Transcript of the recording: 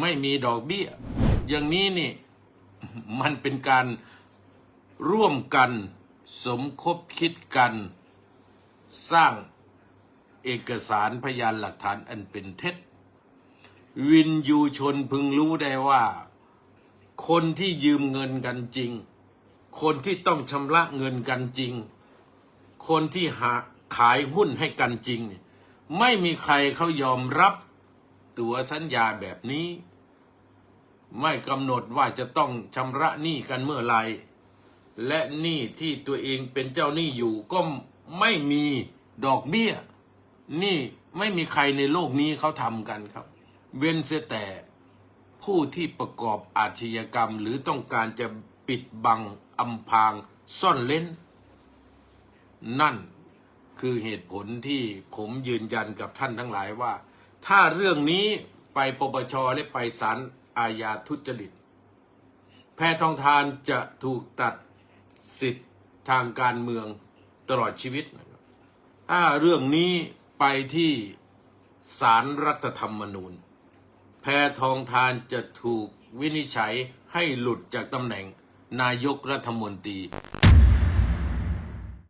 ไม่มีดอกเบี้ย อย่างนี้นี่มันเป็นการร่วมกันสมคบคิดกัน สร้างเอกสารพยานหลักฐานอันเป็นเท็จ วินยูชนพึงรู้ได้ว่า คนที่ยืมเงินกันจริง คนที่ต้องชำระเงินกันจริง คนที่หาขายหุ้นให้กันจริง ไม่มีใครเขายอมรับ ตัวสัญญาแบบนี้ ไม่กำหนดว่าจะต้องชำระหนี้กันเมื่อไหรและหนี้ที่ตัวเองเป็นเจ้าหนี้อยู่ก็ไม่มีดอกเบี้ยนี่ไม่มีใครในโลกนี้เขาทำกันครับ เว้นเสียแต่ผู้ที่ประกอบอาชญากรรมหรือต้องการจะปิดบังอำพรางซ่อนเล้น นั่นคือเหตุผลที่ผมยืนยันกับท่านทั้งหลายว่า ถ้าเรื่องนี้ไปปปชและไปศาลอาญาทุจริต แพทองทานจะถูกตัดสิทธิ์ทางการเมืองตลอดชีวิต ถ้าเรื่องนี้ไปที่ศาลรรัฐธรรมนูญ แพทองทานจะถูกวินิจฉัยให้หลุดจากตำแหน่งนายกรัฐมนตรี